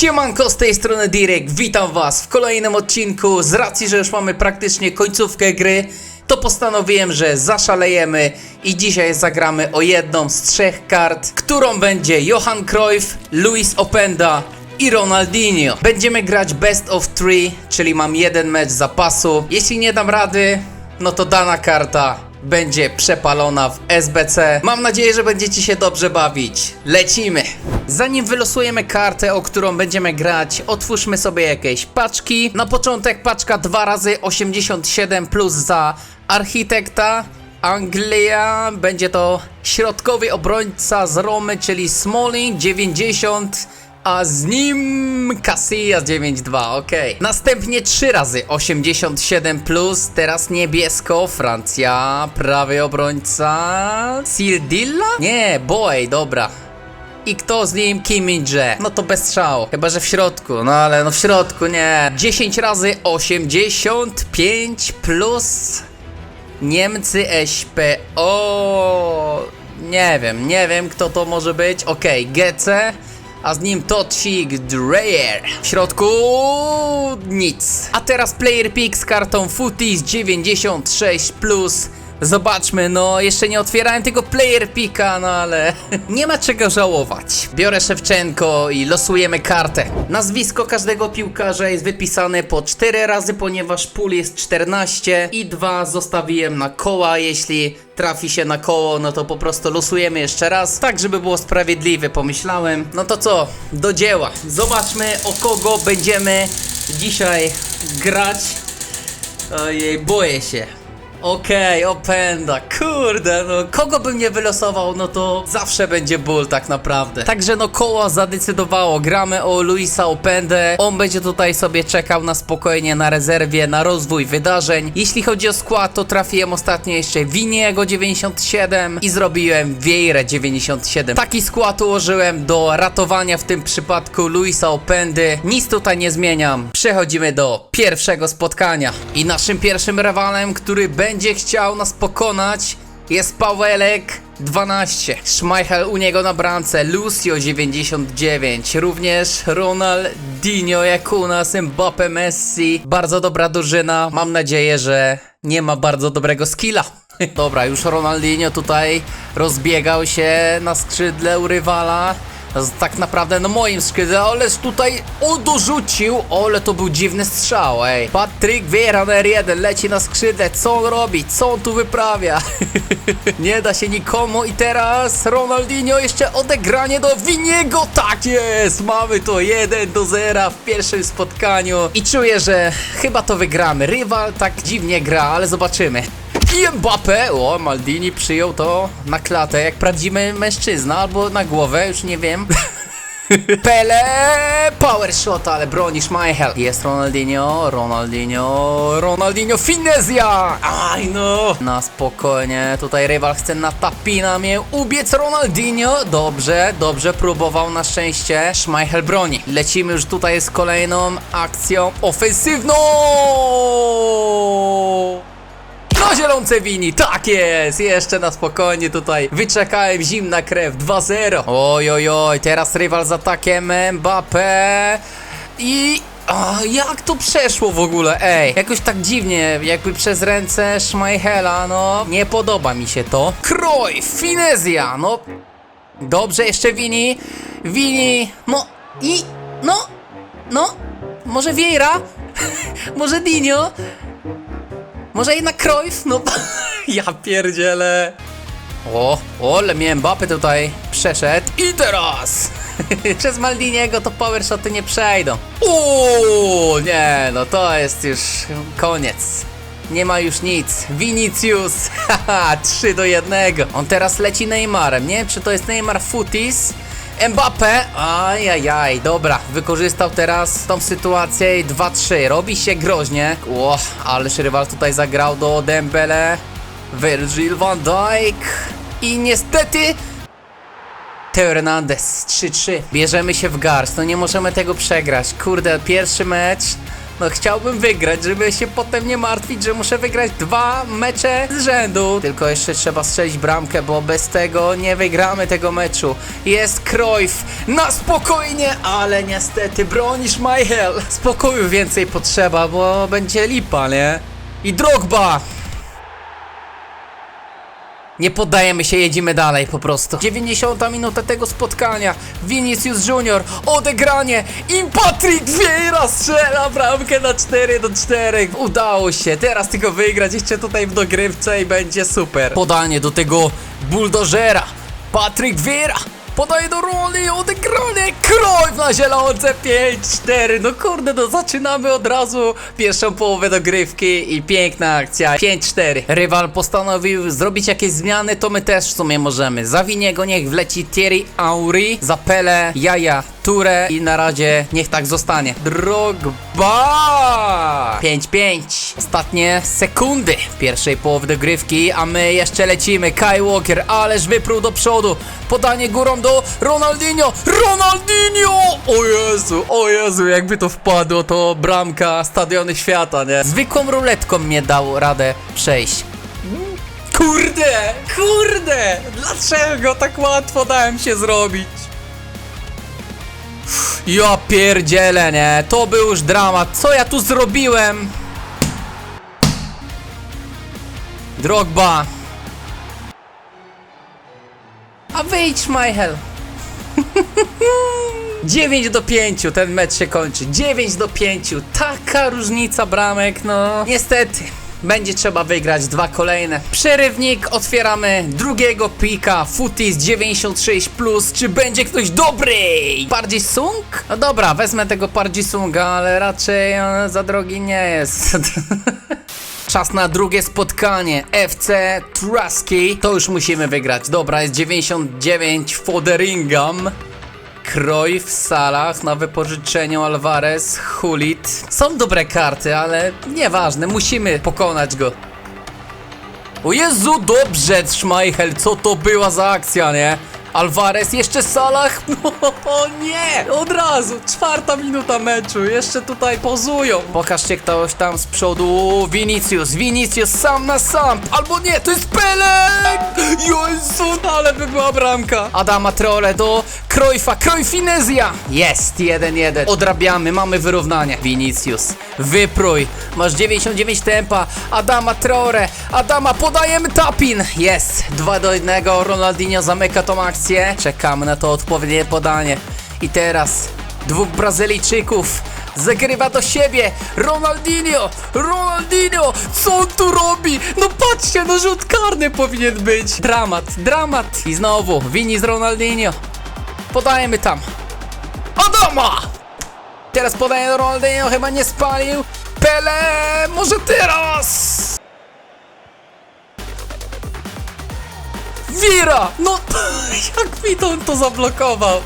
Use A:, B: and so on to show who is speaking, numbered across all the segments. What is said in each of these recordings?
A: Siemanko, z tej strony Direk, witam was w kolejnym odcinku. Z racji, że już mamy praktycznie końcówkę gry, to postanowiłem, że zaszalejemy i dzisiaj zagramy o jedną z trzech kart, którą będzie Johan Cruyff, Luis Openda i Ronaldinho. Będziemy grać best of three, czyli mam jeden mecz zapasu. Jeśli nie dam rady, no to dana karta będzie przepalona w SBC. Mam nadzieję, że będziecie się dobrze bawić. Lecimy! Zanim wylosujemy kartę, o którą będziemy grać, otwórzmy sobie jakieś paczki. Na początek paczka 2 razy 87 plus za architekta. Anglia, będzie to środkowy obrońca z Romy, czyli Smalling 90 a z nim Casillas 9-2, okej. Następnie 3 razy 87 plus, teraz niebiesko, Francja, prawy obrońca, Sildilla? Nie, Boy, dobra. I kto z nim? Kim Min-jae. No to bez strzału. Chyba, że w środku. No ale no w środku nie. 10 razy 85 plus Niemcy SPO. Nie wiem, nie wiem kto to może być. Okej, GC. A z nim Totsik Dreyer. W środku nic. A teraz player pick z kartą Footies 96 plus. Zobaczmy, no jeszcze nie otwierałem tego player picka, no ale nie ma czego żałować. Biorę Szewczenko i losujemy kartę. Nazwisko każdego piłkarza jest wypisane po 4 razy, ponieważ pól jest 14 i 2 zostawiłem na koła. Jeśli trafi się na koło, no to po prostu losujemy jeszcze raz, tak żeby było sprawiedliwe, pomyślałem. No to co, do dzieła. Zobaczmy o kogo będziemy dzisiaj grać. Ojej, boję się. Okej, openda, kurde, no kogo bym nie wylosował, no to zawsze będzie ból tak naprawdę. Także no koło zadecydowało, gramy o Luisa Opendę, on będzie tutaj sobie czekał na spokojnie na rezerwie, na rozwój wydarzeń. Jeśli chodzi o skład, to trafiłem ostatnio jeszcze Winiego 97 i zrobiłem Vieira 97. Taki skład ułożyłem do ratowania w tym przypadku Luisa Opendy. Nic tutaj nie zmieniam. Przechodzimy do pierwszego spotkania. I naszym pierwszym rywalem, który będzie chciał nas pokonać jest Pawelek 12. Schmeichel u niego na bramce, Lucio 99, również Ronaldinho jak u nas, Mbappe, Messi. Bardzo dobra drużyna. Mam nadzieję, że nie ma bardzo dobrego skilla. Dobra, już Ronaldinho tutaj rozbiegał się na skrzydle u rywala. Tak naprawdę na moim skrzydle, ależ tutaj o dorzucił, ale to był dziwny strzał, ej. Patryk Vieira na R1 leci na skrzydle, co on robi, co on tu wyprawia? Nie da się nikomu i teraz Ronaldinho jeszcze odegranie do Winiego, tak jest, mamy to 1 do 0 w pierwszym spotkaniu i czuję, że chyba to wygramy. Rywal tak dziwnie gra, ale zobaczymy. I Mbappe, o Maldini przyjął to na klatę jak prawdziwy mężczyzna albo na głowę, już nie wiem. Pele, power shot, ale broni Schmeichel. Jest Ronaldinho, Ronaldinho, Ronaldinho, Finezja! Aj no! Na spokojnie, tutaj rywal chce na tapina mnie ubiec Ronaldinho. Dobrze, dobrze próbował na szczęście. Schmeichel broni. Lecimy już tutaj z kolejną akcją ofensywną! Zielonce wini, tak jest! Jeszcze na spokojnie tutaj wyczekałem zimna krew 2-0. Oj, oj, oj, teraz rywal z atakiem Mbappé i... A, jak to przeszło w ogóle? Ej, jakoś tak dziwnie, jakby przez ręce Schmeichela, no nie podoba mi się to. Kroj, Finezja, no Dobrze, jeszcze Wini. Wini. No i. No. No. Może Vieira? Może Dinio? Może jednak Cruyff? No. ja pierdzielę. O, ole mnie Mbappé tutaj przeszedł. I teraz! Przez Maldiniego to power shoty nie przejdą. Uuu, nie, no to jest już koniec. Nie ma już nic. Vinicius, haha, 3 do 1. On teraz leci Neymarem. Nie czy to jest Neymar Futis. Mbappé, ajajaj, dobra, wykorzystał teraz tą sytuację i 2-3, robi się groźnie. Ło, ależ rywal tutaj zagrał do Dembele, Virgil van Dijk i niestety Teo Hernandez 3-3. Bierzemy się w garść, no nie możemy tego przegrać. Kurde, pierwszy mecz No chciałbym wygrać, żeby się potem nie martwić, że muszę wygrać dwa mecze z rzędu. Tylko jeszcze trzeba strzelić bramkę, bo bez tego nie wygramy tego meczu. Jest Cruyff na spokojnie, ale niestety bronisz Michael. Spokoju więcej potrzeba, bo będzie lipa, nie? I Drogba! Nie poddajemy się, jedziemy dalej po prostu. 90 minuta tego spotkania. Vinicius Junior, odegranie i Patrick Vieira strzela bramkę na 4 do 4. Udało się, teraz tylko wygrać jeszcze tutaj w dogrywce i będzie super. Podanie do tego buldożera. Patrick Vieira. Podaje do roli, odegranie, Cruyff na zielonce, 5-4, no kurde, no zaczynamy od razu pierwszą połowę dogrywki i piękna akcja, 5-4. Rywal postanowił zrobić jakieś zmiany, to my też w sumie możemy. Za Winiego niech wleci Thierry Henry, za Pele, Jaja, Ture i na razie niech tak zostanie. Drogba! 5-5. Ostatnie sekundy pierwszej połowy dogrywki, a my jeszcze lecimy. Kai Walker, ależ wyprół do przodu. Podanie górą do Ronaldinho. Ronaldinho! O Jezu, o Jezu, jakby to wpadło, to bramka stadiony świata, nie? Zwykłą ruletką mnie dał radę przejść. Kurde, kurde! Dlaczego tak łatwo dałem się zrobić? Ja pierdzielę, nie? To był już dramat. Co ja tu zrobiłem? Drogba. A wyjdź, Michael. 9 do 5, ten mecz się kończy. 9 do 5. Taka różnica bramek, no. Niestety. Będzie trzeba wygrać dwa kolejne. Przerywnik, otwieramy drugiego pika. Footies 96. Czy będzie ktoś dobry? Bardziej Sung? No dobra, wezmę tego Bardziej Sunga, ale raczej za drogi nie jest. Czas na drugie spotkanie. FC Truski. To już musimy wygrać. Dobra, jest 99 Foderingham. Kroj w salach na wypożyczeniu Alvarez, Hulit. Są dobre karty, ale nieważne, musimy pokonać go. O Jezu, dobrze, Schmeichel, co to była za akcja, nie? Alvarez, jeszcze Salah? No, o nie! Od razu, czwarta minuta meczu, jeszcze tutaj pozują. Pokażcie ktoś tam z przodu, Vinicius, Vinicius sam na sam, albo nie, to jest Pelek! Jezu, ale by była bramka. Adama Traore do Krojfa, Krojfinezja! Jest, 1-1. Odrabiamy, mamy wyrównanie. Vinicius, wyprój, masz 99 tempa, Adama Traore, Adama, podajemy tapin! Jest, 2 do 1, Ronaldinho zamyka tą akcję. Czekamy na to odpowiednie podanie. I teraz dwóch Brazylijczyków zagrywa do siebie. Ronaldinho! Ronaldinho! Co on tu robi? No patrzcie, no rzut karny powinien być. Dramat, dramat. I znowu, Vini z Ronaldinho. Podajemy tam. Adama! Teraz podaje do Ronaldinho, chyba nie spalił. Pele, może teraz! Wira! No, jak mi to, zablokował?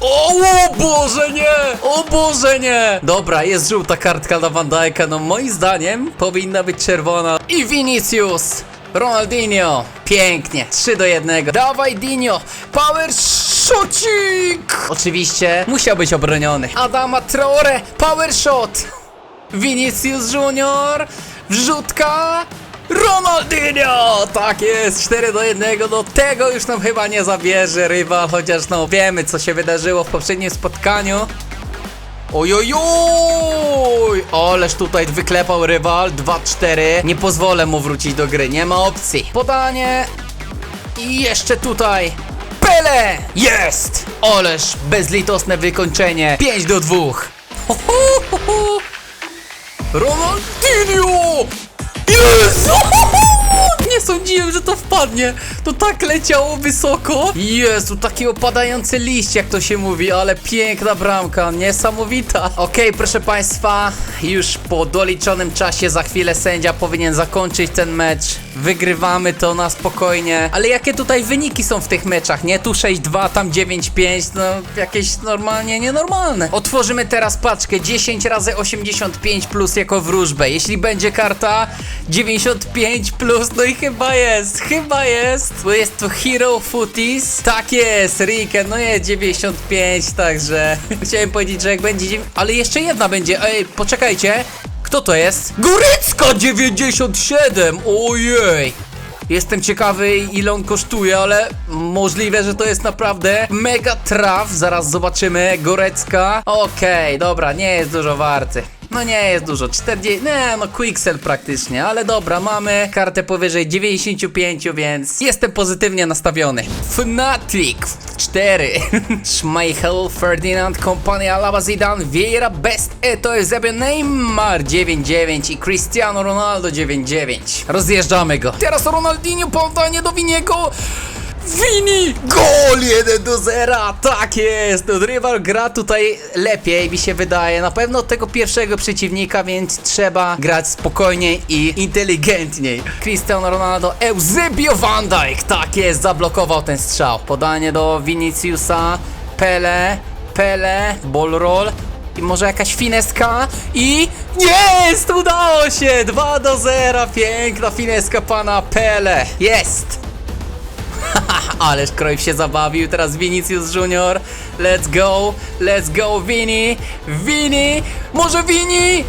A: O, o Boże nie! O Boże nie! Dobra, jest żółta kartka dla Van Dijk'a, no moim zdaniem powinna być czerwona. I Vinicius! Ronaldinho! Pięknie, 3 do 1. Dawaj Dinio! Power shotcik! Oczywiście musiał być obroniony. Adama Traore! Power shot! Vinicius Junior! Wrzutka! Ronaldinho! Tak jest, 4 do 1, no tego już nam chyba nie zabierze rywal, chociaż no wiemy co się wydarzyło w poprzednim spotkaniu. Ojojoj! Oleż tutaj wyklepał rywal, 2-4. Nie pozwolę mu wrócić do gry, nie ma opcji. Podanie i jeszcze tutaj Pele! Jest! Oleż bezlitosne wykończenie, 5 do 2. Ho, ho, ho, ho. Ronaldinho! Jezu! Nie sądziłem, że to wpadnie. To tak leciało wysoko. Jezu, takie opadające liście, jak to się mówi, ale piękna bramka, niesamowita. Okej, proszę Państwa, już po doliczonym czasie za chwilę sędzia powinien zakończyć ten mecz. Wygrywamy to na spokojnie. Ale jakie tutaj wyniki są w tych meczach, nie? Tu 6-2, tam 9-5, no jakieś normalnie nienormalne. Otworzymy teraz paczkę 10 razy 85 plus jako wróżbę. Jeśli będzie karta 95 plus, no i chyba chyba jest, chyba jest. Bo jest to Hero Footies. Tak jest, Riken, no jest 95, także chciałem powiedzieć, że jak będzie, ale jeszcze jedna będzie. Ej, poczekajcie. Kto to jest? Górycka 97! Ojej! Jestem ciekawy ile on kosztuje, ale możliwe, że to jest naprawdę mega traf. Zaraz zobaczymy. Gorecka. Okej, dobra, nie jest dużo warty. No nie jest dużo, 40, nie no quicksell praktycznie, ale dobra, mamy kartę powyżej 95, więc jestem pozytywnie nastawiony. Fnatic 4, Schmeichel, Ferdinand, Kompania, Alaba, Zidane, Vieira, Best, Eto, Eusebio, Neymar 9-9 i Cristiano Ronaldo 9-9. Rozjeżdżamy go. Teraz Ronaldinho, podanie do Winiego. Vini! Gol 1 do 0! Tak jest! Rywal gra tutaj lepiej, mi się wydaje. Na pewno od tego pierwszego przeciwnika, więc trzeba grać spokojniej i inteligentniej. Cristiano Ronaldo, Eusebio Van Dijk! Tak jest, zablokował ten strzał. Podanie do Viniciusa, Pele, Pele, ball roll. I może jakaś fineska i jest! Udało się! 2 do 0, piękna fineska pana Pele. Jest! Ależ Cruyff się zabawił, teraz Vinicius Junior. Let's go, let's go Vini, Vini, może Vini?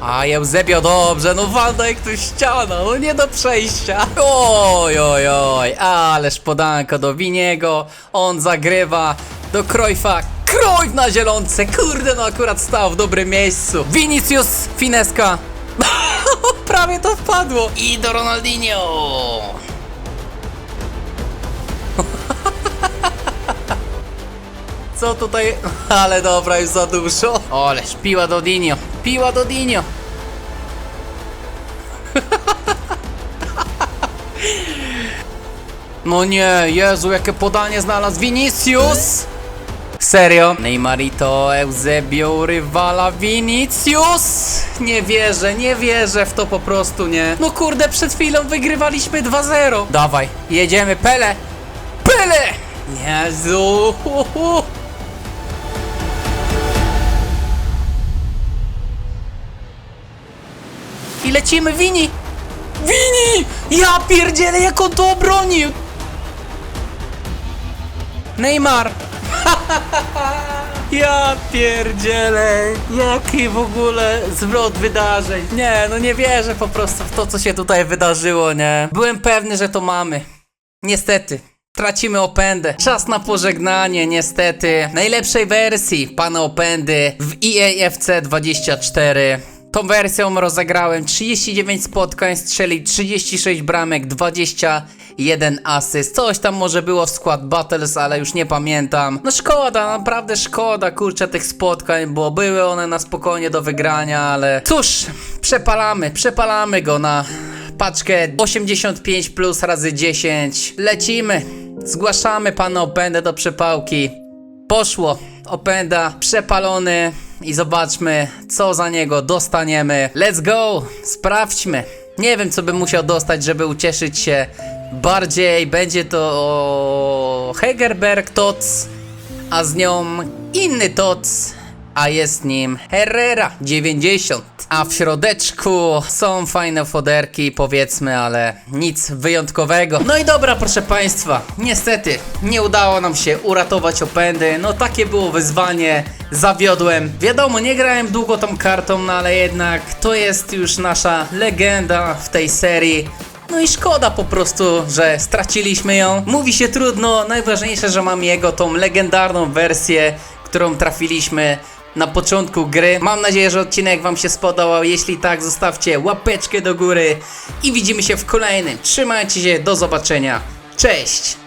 A: A Eusebio dobrze, no Van Dijk tu ściana, no nie do przejścia. Oj, oj, oj, ależ podanko do Winiego, on zagrywa do Cruyffa. Cruyff na zielonce, kurde no akurat stał w dobrym miejscu. Vinicius, fineska. Prawie to wpadło. I do Ronaldinho. Co tutaj? Ale dobra, już za dużo. Oleż, piła do Dinio. Piła do Dinio. No nie, Jezu, jakie podanie znalazł Vinicius! Serio? Neymarito, Eusebio, rywala Vinicius! Nie wierzę, nie wierzę w to po prostu, nie. No kurde, przed chwilą wygrywaliśmy 2-0. Dawaj, jedziemy, Pele! Pele! Jezu! I lecimy, Wini! Wini! Ja pierdzielę, jak on to obronił! Neymar! Ja pierdzielę, jaki w ogóle zwrot wydarzeń. Nie, no nie wierzę po prostu w to, co się tutaj wydarzyło, nie. Byłem pewny, że to mamy. Niestety. Tracimy opędę. Czas na pożegnanie, niestety. Najlepszej wersji pana opędy w EAFC 24. Tą wersją rozegrałem 39 spotkań, strzelił 36 bramek, 21 asyst. Coś tam może było w skład Battles, ale już nie pamiętam. No szkoda, naprawdę szkoda, kurczę, tych spotkań, bo były one na spokojnie do wygrania, ale cóż, przepalamy, przepalamy go na paczkę 85 plus razy 10. Lecimy, zgłaszamy pana Opędę do przepałki. Poszło. Openda przepalony i zobaczmy, co za niego dostaniemy. Let's go! Sprawdźmy. Nie wiem, co bym musiał dostać, żeby ucieszyć się bardziej. Będzie to Hegerberg Tots, a z nią inny Tots, a jest nim Herrera 90. A w środeczku są fajne foderki, powiedzmy, ale nic wyjątkowego. No i dobra, proszę Państwa, niestety nie udało nam się uratować opędy. No takie było wyzwanie, zawiodłem. Wiadomo, nie grałem długo tą kartą, no ale jednak to jest już nasza legenda w tej serii. No i szkoda po prostu, że straciliśmy ją. Mówi się trudno, najważniejsze, że mam jego tą legendarną wersję, którą trafiliśmy na początku gry. Mam nadzieję, że odcinek Wam się spodobał. Jeśli tak, zostawcie łapeczkę do góry i widzimy się w kolejnym. Trzymajcie się, do zobaczenia. Cześć!